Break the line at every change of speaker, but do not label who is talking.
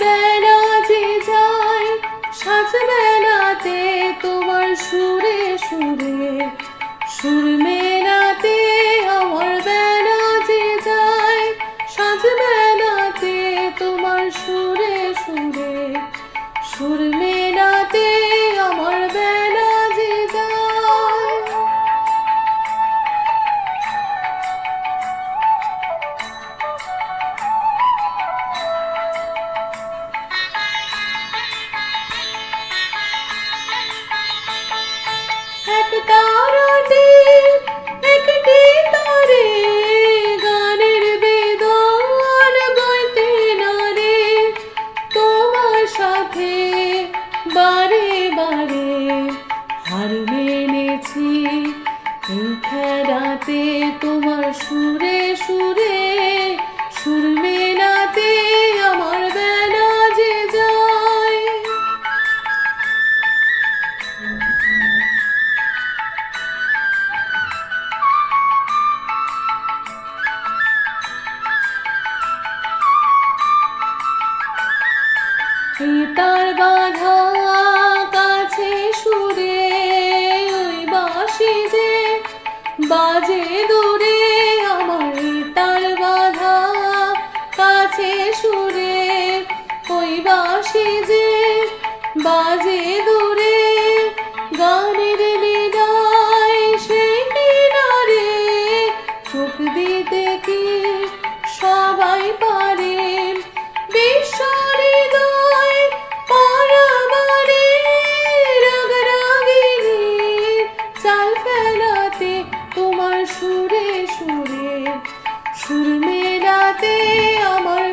বেলা যে যায় সাজ বেলাতে তোমার সুরে সুর। এই তোমার সুরে সুরে সুর মেলাতে আমার বেলা যে যায়। সীতার বাধা বাজে দূরে আমার তার বাধা, কাছে সুরে ওই বাসি যে বাজে দূরে, গানের নিদায় সেই কিনারে চোখ দিতে কি সুরে সুরে সুর মেলাতে আমার